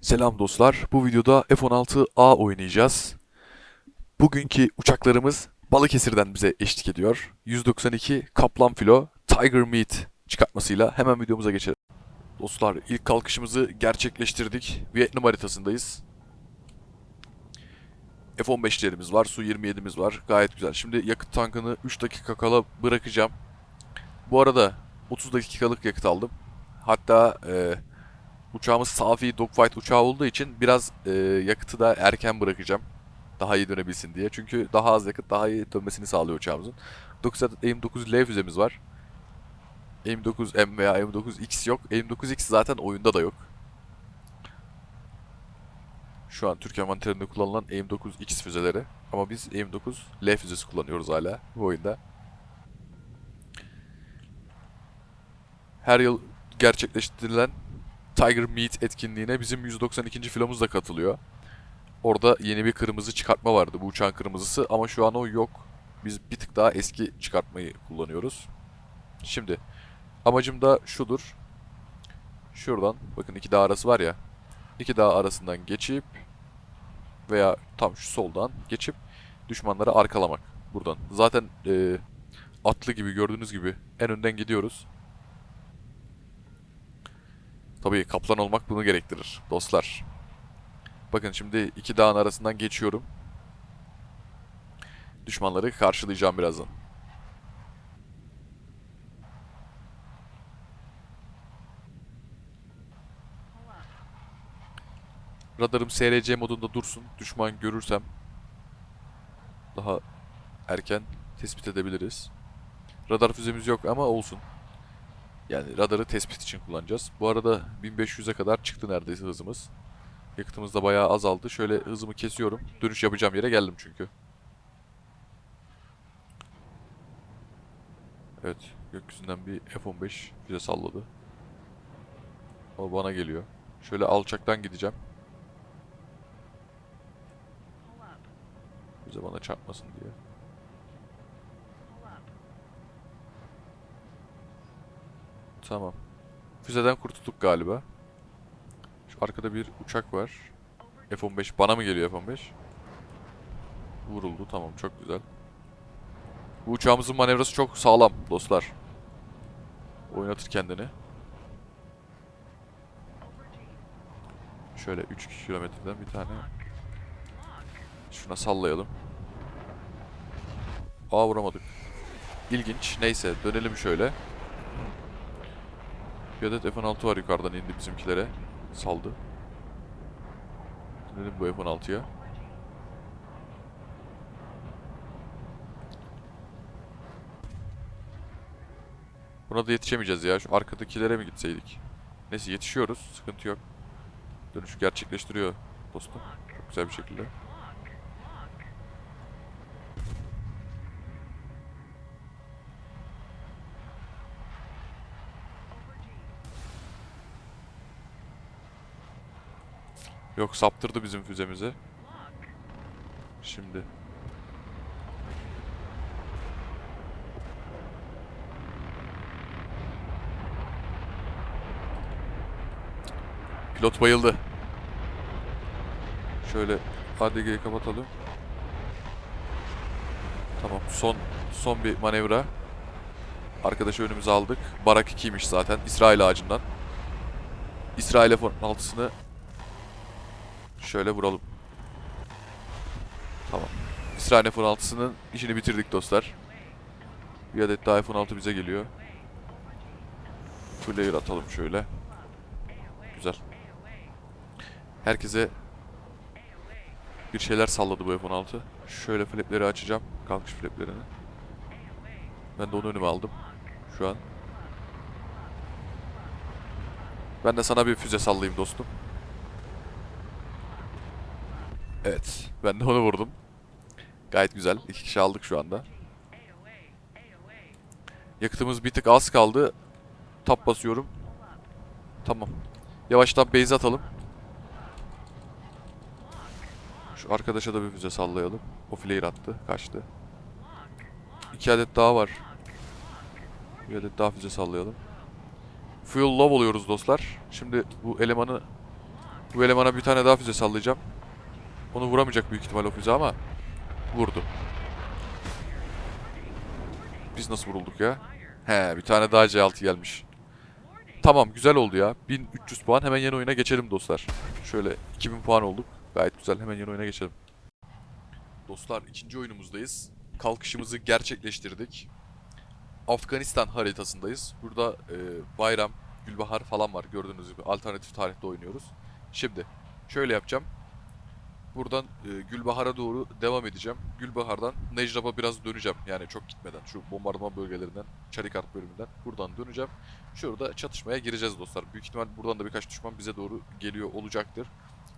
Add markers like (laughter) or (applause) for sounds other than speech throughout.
Selam dostlar. Bu videoda F-16A oynayacağız. Bugünkü uçaklarımız Balıkesir'den bize eşlik ediyor. 192 Kaplan Filo Tiger Meat çıkartmasıyla hemen videomuza geçelim. Dostlar ilk kalkışımızı gerçekleştirdik. Vietnam haritasındayız. F-15'lerimiz var, Su-27'miz var. Gayet güzel. Şimdi yakıt tankını 3 dakika kala bırakacağım. Bu arada 30 dakikalık yakıt aldım. Hatta e, Uçağımız safi dogfight uçağı olduğu için biraz e, yakıtı da erken bırakacağım. Daha iyi dönebilsin diye. Çünkü daha az yakıt daha iyi dönmesini sağlıyor uçağımızın. 9 adet AIM-9L füzemiz var. AIM-9M veya AIM-9X yok. AIM-9X zaten oyunda da yok. Şu an Türk envanterinde kullanılan AIM-9X füzeleri. Ama biz AIM-9L füzesi kullanıyoruz hala bu oyunda. Her yıl gerçekleştirilen Tiger Meat etkinliğine bizim 192. filomuz da katılıyor. Orada yeni bir kırmızı çıkartma vardı bu uçağın kırmızısı ama şu an o yok. Biz bir tık daha eski çıkartmayı kullanıyoruz. Şimdi amacım da şudur. Şuradan bakın iki dağ arası var ya. İki dağ arasından geçip veya tam şu soldan geçip düşmanları arkalamak buradan. Zaten e, atlı gibi gördüğünüz gibi en önden gidiyoruz. Tabii kaplan olmak bunu gerektirir dostlar. Bakın şimdi iki dağın arasından geçiyorum. Düşmanları karşılayacağım birazdan. Radarım SRC modunda dursun. Düşman görürsem daha erken tespit edebiliriz. Radar füzemiz yok ama olsun. Yani radarı tespit için kullanacağız. Bu arada 1500'e kadar çıktı neredeyse hızımız. Yakıtımız da bayağı azaldı. Şöyle hızımı kesiyorum. Dönüş yapacağım yere geldim çünkü. Evet. Gökyüzünden bir F-15 füze salladı. O bana geliyor. Şöyle alçaktan gideceğim. Füze bana çarpmasın diye. Tamam. Füzeden kurtulduk galiba. Şu arkada bir uçak var. F-15 bana mı geliyor F-15? Vuruldu tamam çok güzel. Bu uçağımızın manevrası çok sağlam dostlar. Oynatır kendini. Şöyle 3 kilometreden bir tane. Şuna sallayalım. Aa vuramadık. İlginç. Neyse dönelim şöyle. Bir adet F-16 var yukarıdan indi bizimkilere. Saldı. Dönelim bu F-16'ya. Buna da yetişemeyeceğiz ya. Şu arkadakilere mi gitseydik? Neyse yetişiyoruz. Sıkıntı yok. Dönüşü gerçekleştiriyor dostum. Çok güzel bir şekilde. Yok saptırdı bizim füzemizi. Şimdi. Pilot bayıldı. Şöyle ADG'yi kapatalım. Tamam son son bir manevra. Arkadaşı önümüze aldık. Barak 2'ymiş zaten. İsrail ağacından. İsrail F-16'sını Şöyle vuralım. Tamam. İsrail F-16'sının işini bitirdik dostlar. Bir adet daha F-16 bize geliyor. Flare atalım şöyle. Güzel. Herkese bir şeyler salladı bu F-16. Şöyle flapleri açacağım. Kalkış flaplerini. Ben de onu önüme aldım. Şu an. Ben de sana bir füze sallayayım dostum. Evet. Ben de onu vurdum. Gayet güzel. İki kişi aldık şu anda. Yakıtımız bir tık az kaldı. Tap basıyorum. Tamam. Yavaştan base atalım. Şu arkadaşa da bir füze sallayalım. O flare attı. Kaçtı. İki adet daha var. Bir adet daha füze sallayalım. Fuel low oluyoruz dostlar. Şimdi bu elemanı Bu elemana bir tane daha füze sallayacağım. Onu vuramayacak büyük ihtimal o füze ama vurdu. Biz nasıl vurulduk ya? He bir tane daha C6 gelmiş. Tamam güzel oldu ya. 1300 puan hemen yeni oyuna geçelim dostlar. Şöyle 2000 puan olduk. Gayet güzel hemen yeni oyuna geçelim. Dostlar ikinci oyunumuzdayız. Kalkışımızı gerçekleştirdik. Afganistan haritasındayız. Burada e, bayram, gülbahar falan var gördüğünüz gibi. Alternatif tarihte oynuyoruz. Şimdi şöyle yapacağım. Buradan e, Gülbahar'a doğru devam edeceğim. Gülbahar'dan Necrab'a biraz döneceğim. Yani çok gitmeden. Şu bombardıman bölgelerinden, Çarikart bölümünden buradan döneceğim. Şurada çatışmaya gireceğiz dostlar. Büyük ihtimal buradan da birkaç düşman bize doğru geliyor olacaktır.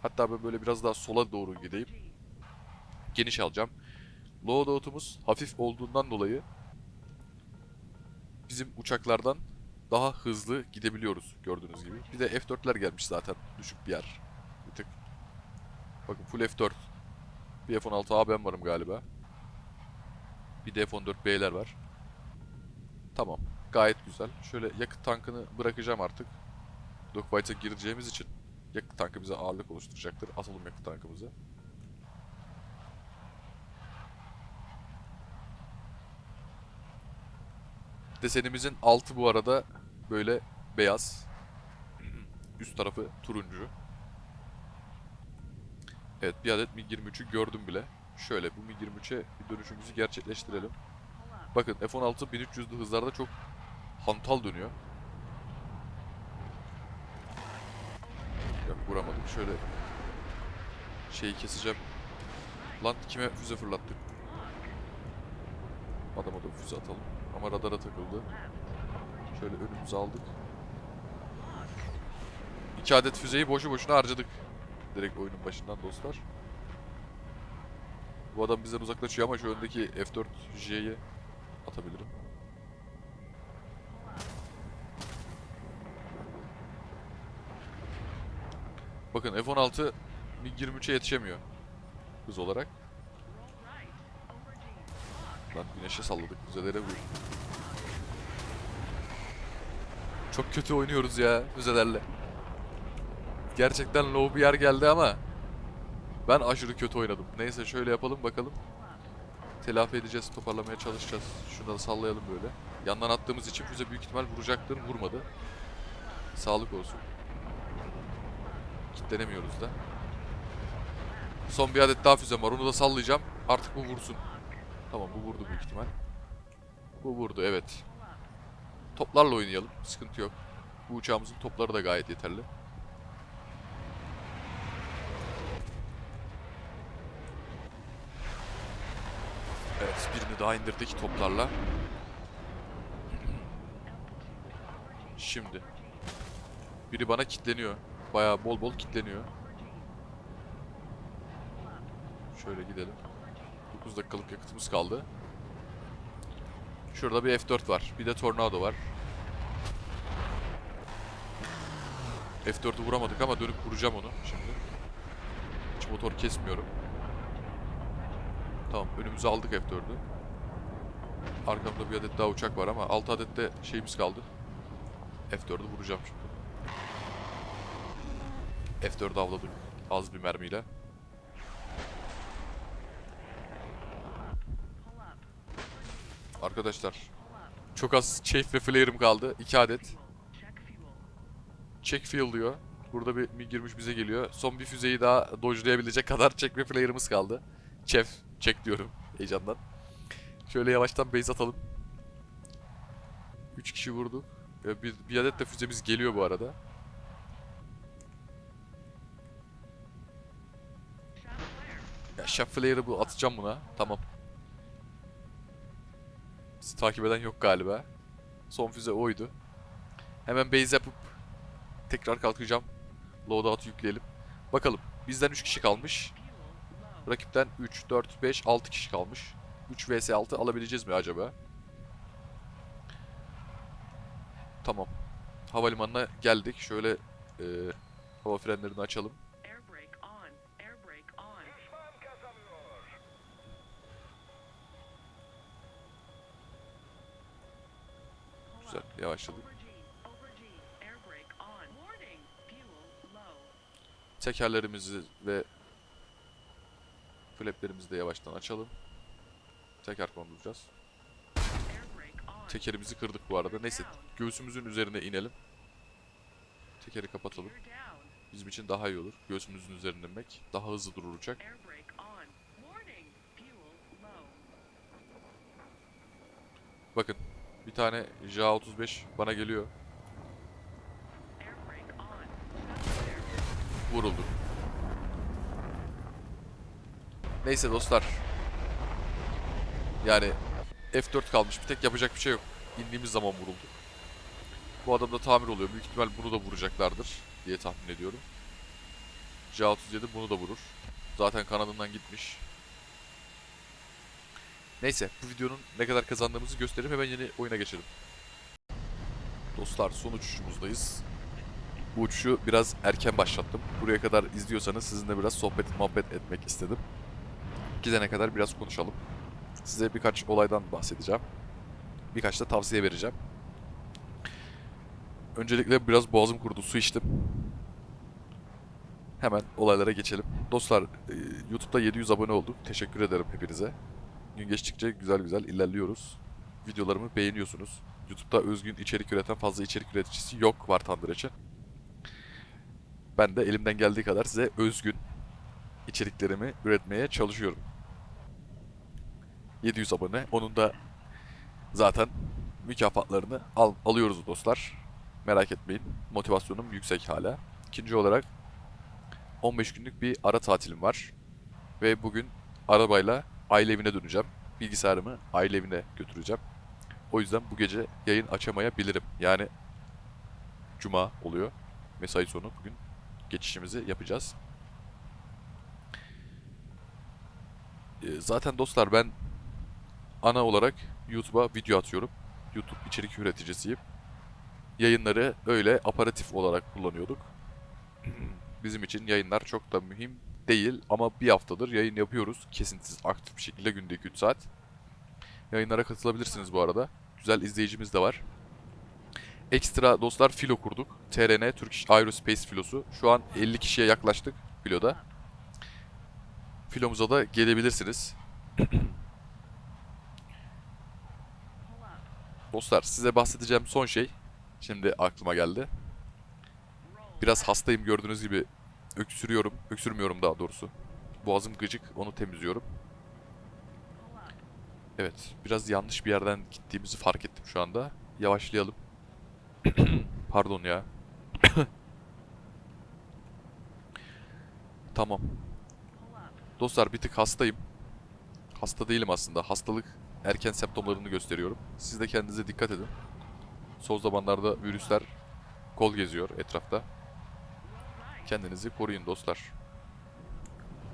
Hatta ben böyle biraz daha sola doğru gideyim. Geniş alacağım. Loadout'umuz hafif olduğundan dolayı bizim uçaklardan daha hızlı gidebiliyoruz gördüğünüz gibi. Bir de F4'ler gelmiş zaten düşük bir yer. Bakın full F4. Bir F16A ben varım galiba. Bir de F14B'ler var. Tamam. Gayet güzel. Şöyle yakıt tankını bırakacağım artık. Dogfight'a gireceğimiz için yakıt tankı bize ağırlık oluşturacaktır. Atalım yakıt tankımızı. Desenimizin altı bu arada böyle beyaz. (clears throat) Üst tarafı turuncu. Evet bir adet MiG-23'ü gördüm bile. Şöyle bu MiG-23'e bir dönüşümüzü gerçekleştirelim. Bakın F-16 1300'lü hızlarda çok hantal dönüyor. Yok vuramadım. Şöyle şeyi keseceğim. Lan kime füze fırlattık? Adama da füze atalım. Ama radara takıldı. Şöyle önümüze aldık. İki adet füzeyi boşu boşuna harcadık. Direkt oyunun başından dostlar. Bu adam bizden uzaklaşıyor ama şu öndeki F4J'yi atabilirim. Bakın F-16 MiG-23'e yetişemiyor hız olarak. Lan güneşe salladık füzelere vur. Çok kötü oynuyoruz ya füzelerle. Gerçekten low bir yer geldi ama ben aşırı kötü oynadım. Neyse şöyle yapalım bakalım. Telafi edeceğiz, toparlamaya çalışacağız. Şunları sallayalım böyle. Yandan attığımız için füze büyük ihtimal vuracaktır, vurmadı. Sağlık olsun. Kitlenemiyoruz da. Son bir adet daha füzem var, onu da sallayacağım. Artık bu vursun. Tamam bu vurdu büyük ihtimal. Bu vurdu evet. Toplarla oynayalım, sıkıntı yok. Bu uçağımızın topları da gayet yeterli. Birini daha indirdik toplarla. Şimdi. Biri bana kitleniyor. Bayağı bol bol kitleniyor. Şöyle gidelim. 9 dakikalık yakıtımız kaldı. Şurada bir F4 var. Bir de Tornado var. F4'ü vuramadık ama dönüp vuracağım onu şimdi. Hiç motor kesmiyorum. Tamam önümüze aldık F4'ü. Arkamda bir adet daha uçak var ama 6 adet de şeyimiz kaldı. F4'ü vuracağım şimdi. F4'ü avladık az bir mermiyle. Arkadaşlar çok az chafe ve flare'ım kaldı. 2 adet. Check fuel diyor. Burada bir MiG-23 bize geliyor. Son bir füzeyi daha dodge'layabilecek kadar check ve flare'ımız kaldı. Chef, check diyorum (laughs) heyecandan. Şöyle yavaştan base atalım. 3 kişi vurdu. Bir, bir adet de füzemiz geliyor bu arada. Ya Chef Flare'ı bu atacağım buna. Tamam. Bizi takip eden yok galiba. Son füze oydu. Hemen base yapıp tekrar kalkacağım. Loadout yükleyelim. Bakalım. Bizden 3 kişi kalmış. Rakipten 3, 4, 5, 6 kişi kalmış. 3 vs 6 alabileceğiz mi acaba? Tamam. Havalimanına geldik. Şöyle e, hava frenlerini açalım. Güzel. Yavaşladık. Over G. Over G. Air brake on. Warning. Fuel low. Tekerlerimizi ve flaplerimizi de yavaştan açalım. Teker konduracağız. Tekerimizi kırdık bu arada. Neyse göğsümüzün üzerine inelim. Tekeri kapatalım. Bizim için daha iyi olur. Göğsümüzün üzerine inmek. Daha hızlı low. Bakın bir tane JA-35 bana geliyor. Air Neyse dostlar. Yani F4 kalmış. Bir tek yapacak bir şey yok. İndiğimiz zaman vuruldu. Bu adam da tamir oluyor. Büyük ihtimal bunu da vuracaklardır diye tahmin ediyorum. J-37 bunu da vurur. Zaten kanadından gitmiş. Neyse bu videonun ne kadar kazandığımızı göstereyim. Hemen yeni oyuna geçelim. Dostlar son uçuşumuzdayız. Bu uçuşu biraz erken başlattım. Buraya kadar izliyorsanız sizinle biraz sohbet muhabbet etmek istedim. Gidene kadar biraz konuşalım. Size birkaç olaydan bahsedeceğim. Birkaç da tavsiye vereceğim. Öncelikle biraz boğazım kurudu. Su içtim. Hemen olaylara geçelim. Dostlar, e, YouTube'da 700 abone olduk. Teşekkür ederim hepinize. Gün geçtikçe güzel güzel ilerliyoruz. Videolarımı beğeniyorsunuz. YouTube'da özgün içerik üreten fazla içerik üreticisi yok Var Tandır için. Ben de elimden geldiği kadar size özgün içeriklerimi üretmeye çalışıyorum. 700 abone. Onun da zaten mükafatlarını al alıyoruz dostlar. Merak etmeyin. Motivasyonum yüksek hala. İkinci olarak 15 günlük bir ara tatilim var. Ve bugün arabayla aile evine döneceğim. Bilgisayarımı aile evine götüreceğim. O yüzden bu gece yayın açamayabilirim. Yani Cuma oluyor. Mesai sonu bugün geçişimizi yapacağız. Ee, Zaten dostlar ben ana olarak YouTube'a video atıyorum. YouTube içerik üreticisiyim. Yayınları öyle aparatif olarak kullanıyorduk. (clears throat) Bizim için yayınlar çok da mühim değil ama bir haftadır yayın yapıyoruz. Kesintisiz aktif bir şekilde günde 2-3 saat. Yayınlara katılabilirsiniz bu arada. Güzel izleyicimiz de var. Ekstra dostlar filo kurduk. TRN Turkish Aerospace filosu. Şu an 50 kişiye yaklaştık filoda. Filomuza da gelebilirsiniz. (clears throat) Dostlar size bahsedeceğim son şey. Şimdi aklıma geldi. Biraz hastayım gördüğünüz gibi öksürüyorum. Öksürmüyorum daha doğrusu. Boğazım gıcık onu temizliyorum. Evet biraz yanlış bir yerden gittiğimizi fark ettim şu anda. Yavaşlayalım. (coughs) Pardon ya. (coughs) tamam. Dostlar bir tık hastayım. Hasta değilim aslında. Hastalık erken semptomlarını gösteriyorum. Siz de kendinize dikkat edin. Son zamanlarda virüsler kol geziyor etrafta. Kendinizi koruyun dostlar.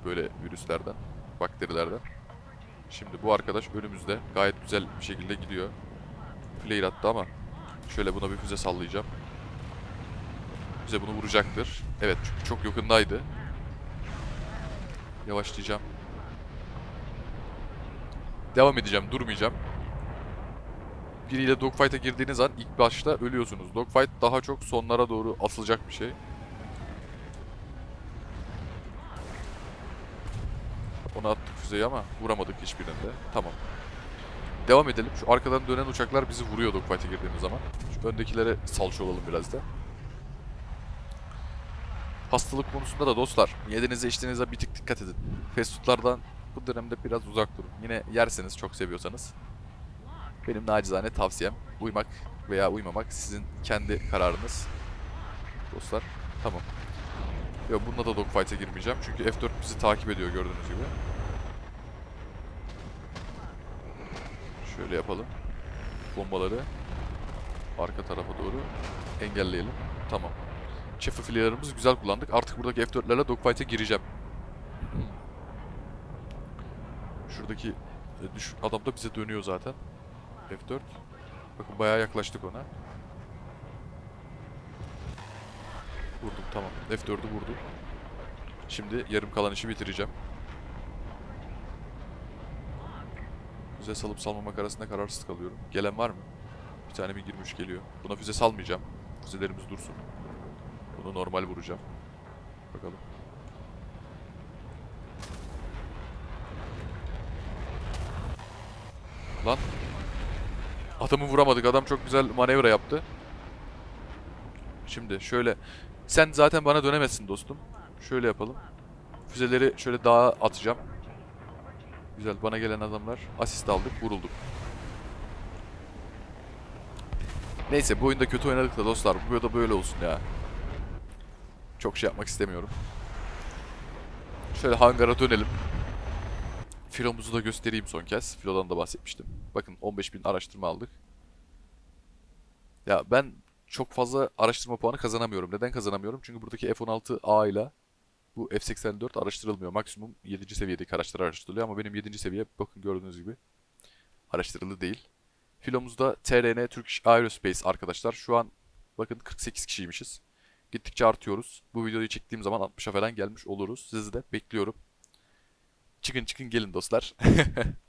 Böyle virüslerden, bakterilerden. Şimdi bu arkadaş önümüzde gayet güzel bir şekilde gidiyor. Flare attı ama şöyle buna bir füze sallayacağım. Füze bunu vuracaktır. Evet çünkü çok yakındaydı. Yavaşlayacağım. Devam edeceğim, durmayacağım. Biriyle dogfight'a girdiğiniz an ilk başta ölüyorsunuz. Dogfight daha çok sonlara doğru atılacak bir şey. Ona attık füzeyi ama vuramadık hiçbirinde. Tamam. Devam edelim. Şu arkadan dönen uçaklar bizi vuruyor dogfight'a girdiğimiz zaman. Şu öndekilere salça olalım biraz da. Hastalık konusunda da dostlar, yediğinize içtiğinize bir tık dikkat edin. Fast foodlardan bu dönemde biraz uzak durun. Yine yerseniz çok seviyorsanız. Benim nacizane tavsiyem uymak veya uymamak sizin kendi kararınız. Dostlar tamam. Yok bununla da dogfight'a girmeyeceğim çünkü F4 bizi takip ediyor gördüğünüz gibi. Şöyle yapalım. Bombaları arka tarafa doğru engelleyelim. Tamam. Çift filelerimizi güzel kullandık. Artık buradaki F4'lerle dogfight'a gireceğim. Şuradaki e, adam da bize dönüyor zaten. F4. Bakın bayağı yaklaştık ona. Vurdum tamam. F4'ü vurdum. Şimdi yarım kalan işi bitireceğim. Füze salıp salmamak arasında kararsız kalıyorum. Gelen var mı? Bir tane mi 23 geliyor. Buna füze salmayacağım. Füzelerimiz dursun. Bunu normal vuracağım. Bakalım. Lan. Adamı vuramadık. Adam çok güzel manevra yaptı. Şimdi şöyle. Sen zaten bana dönemezsin dostum. Şöyle yapalım. Füzeleri şöyle dağa atacağım. Güzel. Bana gelen adamlar. Asist aldık. Vurulduk. Neyse bu oyunda kötü oynadık da dostlar. Bu oyunda böyle olsun ya. Çok şey yapmak istemiyorum. Şöyle hangara dönelim. Filomuzu da göstereyim son kez. Filodan da bahsetmiştim. Bakın 15.000 araştırma aldık. Ya ben çok fazla araştırma puanı kazanamıyorum. Neden kazanamıyorum? Çünkü buradaki F-16A ile bu F-84 araştırılmıyor. Maksimum 7. seviyedeki araçlar araştırılıyor ama benim 7. seviye bakın gördüğünüz gibi araştırılı değil. Filomuzda TRN Turkish Aerospace arkadaşlar. Şu an bakın 48 kişiymişiz. Gittikçe artıyoruz. Bu videoyu çektiğim zaman 60'a falan gelmiş oluruz. Sizi de bekliyorum. Çıkın çıkın gelin dostlar. (laughs)